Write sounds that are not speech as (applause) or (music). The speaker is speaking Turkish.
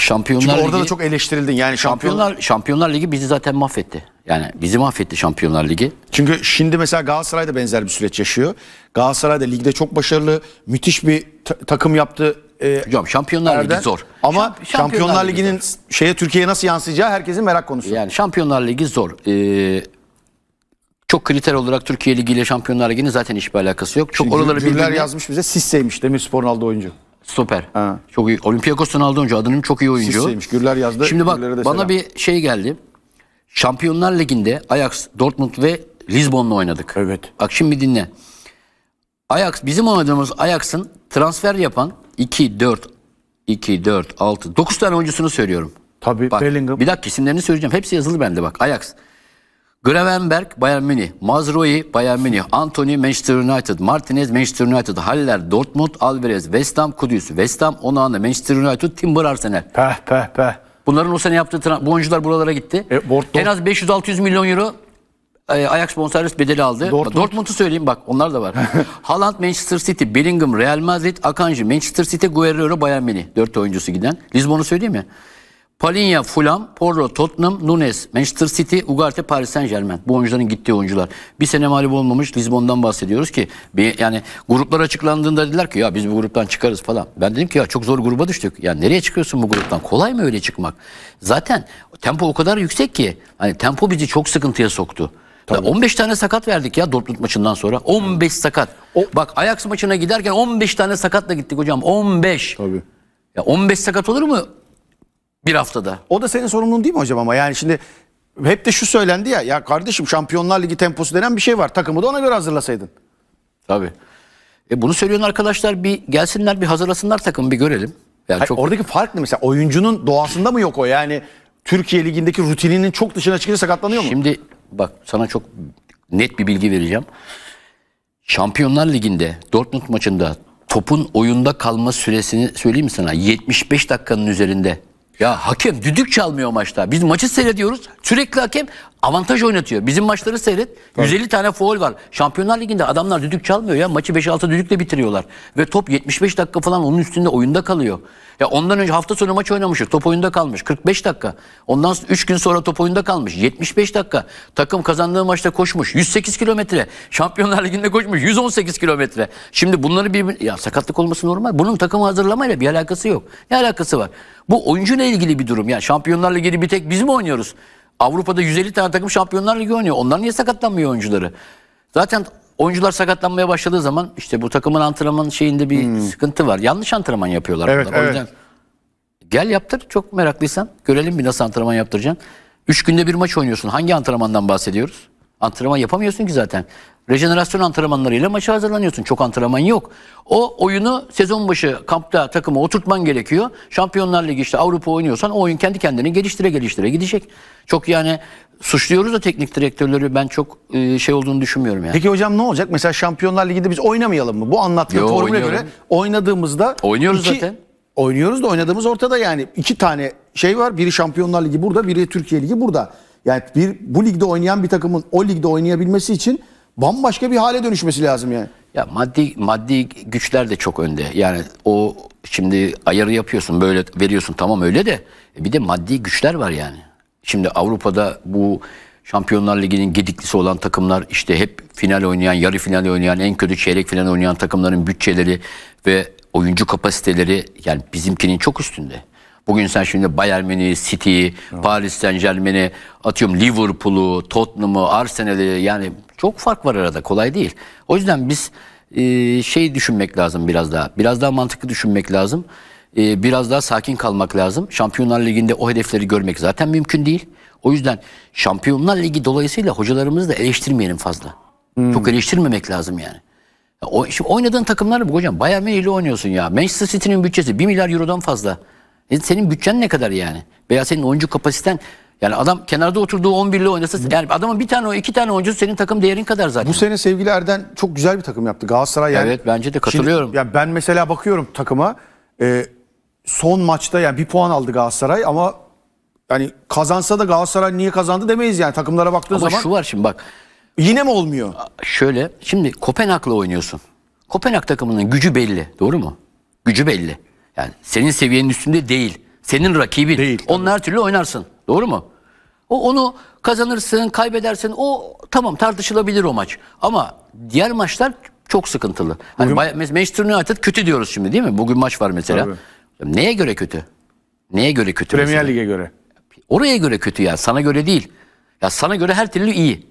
Şampiyonlar Çünkü orada Ligi, da çok eleştirildin. Yani şampiyonlar. Şampiyonlar Şampiyonlar Ligi bizi zaten mahvetti. Yani bizi mahvetti Şampiyonlar Ligi. Çünkü şimdi mesela Galatasaray da benzer bir süreç yaşıyor. Galatasaray da ligde çok başarılı, müthiş bir ta- takım yaptı. e, Hocam Şampiyonlar Erdem. Ligi zor. Ama Şamp- Şampiyonlar, Ligi Ligi'nin zor. şeye Türkiye'ye nasıl yansıyacağı herkesin merak konusu. yani Şampiyonlar Ligi zor. Ee, çok kriter olarak Türkiye Ligi ile Şampiyonlar Ligi'nin zaten hiçbir alakası yok. Çok oraları Gürler birbirine yazmış bize Sisse'ymiş Demirspor'un aldığı oyuncu. Süper. Ha. Çok iyi. Olympiakos'tan aldığı oyuncu. Adının çok iyi oyuncu. Sisse'ymiş. Gürler yazdı. Şimdi bak bana selam. bir şey geldi. Şampiyonlar Ligi'nde Ajax, Dortmund ve Lizbon'la oynadık. Evet. Bak şimdi dinle. Ajax bizim oynadığımız Ajax'ın transfer yapan 2 4 2 4 6 9 tane oyuncusunu söylüyorum. Tabii Bak, Bellingham. bir dakika isimlerini söyleyeceğim. Hepsi yazılı bende bak. Ajax. Gravenberg Bayern Münih, Mazraoui Bayern Münih, Anthony Manchester United, Martinez Manchester United, Haller Dortmund, Alvarez West Ham Kudüs, West Ham Onana Manchester United, Timber Arsenal. Peh peh peh. Bunların o sene yaptığı bu oyuncular buralara gitti. E, Bort- en az 500-600 milyon euro e, Ajax bonservis bedeli aldı. Dortmund. Dortmund'u söyleyeyim bak onlar da var. (laughs) Haaland Manchester City, Bellingham Real Madrid, Akanji Manchester City, Guerrero Bayern Münih. Dört oyuncusu giden. Lisbon'u söyleyeyim mi? Palinha Fulham, Porro Tottenham, Nunes Manchester City, Ugarte Paris Saint Germain. Bu oyuncuların gittiği oyuncular. Bir sene mağlup olmamış Lisbon'dan bahsediyoruz ki bir, yani gruplar açıklandığında dediler ki ya biz bu gruptan çıkarız falan. Ben dedim ki ya çok zor gruba düştük. Ya nereye çıkıyorsun bu gruptan? Kolay mı öyle çıkmak? Zaten tempo o kadar yüksek ki hani tempo bizi çok sıkıntıya soktu. Ya 15 tane sakat verdik ya Dortmund maçından sonra. 15 sakat. Bak Ajax maçına giderken 15 tane sakatla gittik hocam. 15. Tabii. Ya 15 sakat olur mu bir haftada? O da senin sorumluluğun değil mi hocam ama yani şimdi hep de şu söylendi ya ya kardeşim Şampiyonlar Ligi temposu denen bir şey var. Takımı da ona göre hazırlasaydın. Tabii. E bunu söyleyen arkadaşlar bir gelsinler bir hazırlasınlar takım bir görelim. Yani Hayır, çok Oradaki fark ne mesela? Oyuncunun doğasında mı yok o? Yani Türkiye Ligi'ndeki rutininin çok dışına çıkınca sakatlanıyor mu? şimdi bak sana çok net bir bilgi vereceğim. Şampiyonlar Ligi'nde Dortmund maçında topun oyunda kalma süresini söyleyeyim mi sana? 75 dakikanın üzerinde. Ya hakem düdük çalmıyor maçta. Biz maçı seyrediyoruz. Sürekli hakem avantaj oynatıyor. Bizim maçları seyret. 150 tane foul var. Şampiyonlar Ligi'nde adamlar düdük çalmıyor ya. Maçı 5-6 düdükle bitiriyorlar. Ve top 75 dakika falan onun üstünde oyunda kalıyor. Ya ondan önce hafta sonu maç oynamışız. Top oyunda kalmış. 45 dakika. Ondan 3 gün sonra top oyunda kalmış. 75 dakika. Takım kazandığı maçta koşmuş. 108 kilometre. Şampiyonlar Ligi'nde koşmuş. 118 kilometre. Şimdi bunları bir ya sakatlık olması normal. Bunun takımı hazırlamayla bir alakası yok. Ne alakası var? Bu oyuncuyla ilgili bir durum. Ya Şampiyonlar Ligi'ni bir tek biz mi oynuyoruz? Avrupa'da 150 tane takım Şampiyonlar Ligi oynuyor. Onlar niye sakatlanmıyor oyuncuları? Zaten oyuncular sakatlanmaya başladığı zaman işte bu takımın antrenman şeyinde bir sıkıntı var. Yanlış antrenman yapıyorlar. Evet, bunlar. O evet. yüzden Gel yaptır çok meraklıysan. Görelim bir nasıl antrenman yaptıracaksın. Üç günde bir maç oynuyorsun. Hangi antrenmandan bahsediyoruz? Antrenman yapamıyorsun ki zaten. Rejenerasyon antrenmanlarıyla maça hazırlanıyorsun. Çok antrenman yok. O oyunu sezon başı kampta takıma oturtman gerekiyor. Şampiyonlar Ligi işte Avrupa oynuyorsan o oyun kendi kendini geliştire geliştire gidecek. Çok yani suçluyoruz da teknik direktörleri ben çok e, şey olduğunu düşünmüyorum yani. Peki hocam ne olacak? Mesela Şampiyonlar Ligi'nde biz oynamayalım mı? Bu anlattığın Yo, formüle göre oynadığımızda Oynuyoruz iki- zaten. Oynuyoruz da oynadığımız ortada yani. iki tane şey var. Biri Şampiyonlar Ligi burada, biri Türkiye Ligi burada. Yani bir bu ligde oynayan bir takımın o ligde oynayabilmesi için bambaşka bir hale dönüşmesi lazım yani. Ya maddi maddi güçler de çok önde. Yani o şimdi ayarı yapıyorsun böyle veriyorsun tamam öyle de e bir de maddi güçler var yani. Şimdi Avrupa'da bu Şampiyonlar Ligi'nin gediklisi olan takımlar işte hep final oynayan, yarı final oynayan, en kötü çeyrek final oynayan takımların bütçeleri ve oyuncu kapasiteleri yani bizimkinin çok üstünde. Bugün sen şimdi Bayern Münih, City'yi, Paris Saint Germain'i, atıyorum Liverpool'u, Tottenham'ı, Arsenal'i yani çok fark var arada kolay değil. O yüzden biz e, şey düşünmek lazım biraz daha. Biraz daha mantıklı düşünmek lazım. E, biraz daha sakin kalmak lazım. Şampiyonlar Ligi'nde o hedefleri görmek zaten mümkün değil. O yüzden Şampiyonlar Ligi dolayısıyla hocalarımızı da eleştirmeyelim fazla. Çok eleştirmemek lazım yani. Ya O, şimdi oynadığın takımlar bu hocam. Bayern Münih ile oynuyorsun ya. Manchester City'nin bütçesi 1 milyar eurodan fazla. E senin bütçen ne kadar yani? Veya senin oyuncu kapasiten yani adam kenarda oturduğu 11 ile oynasa yani adamın bir tane o iki tane oyuncusu senin takım değerin kadar zaten. Bu sene sevgili Erden çok güzel bir takım yaptı. Galatasaray yani. Evet, bence de katılıyorum. Şimdi, yani ben mesela bakıyorum takıma. e, son maçta yani bir puan aldı Galatasaray ama yani kazansa da Galatasaray niye kazandı demeyiz yani takımlara baktığın Ama zaman. şu var şimdi bak Yine mi olmuyor? şöyle şimdi Kopenhag'la oynuyorsun. Kopenhag takımının gücü belli doğru mu? Gücü belli. Yani senin seviyenin üstünde değil. Senin rakibin. Değil, her türlü oynarsın. Doğru mu? O onu kazanırsın, kaybedersin. O tamam tartışılabilir o maç. Ama diğer maçlar çok sıkıntılı. Hani Bay- mes- Manchester United kötü diyoruz şimdi değil mi? Bugün maç var mesela. Neye göre kötü? Neye göre kötü? Premier? Lig'e göre. Oraya göre kötü ya. Sana göre değil. Ya sana göre her türlü iyi.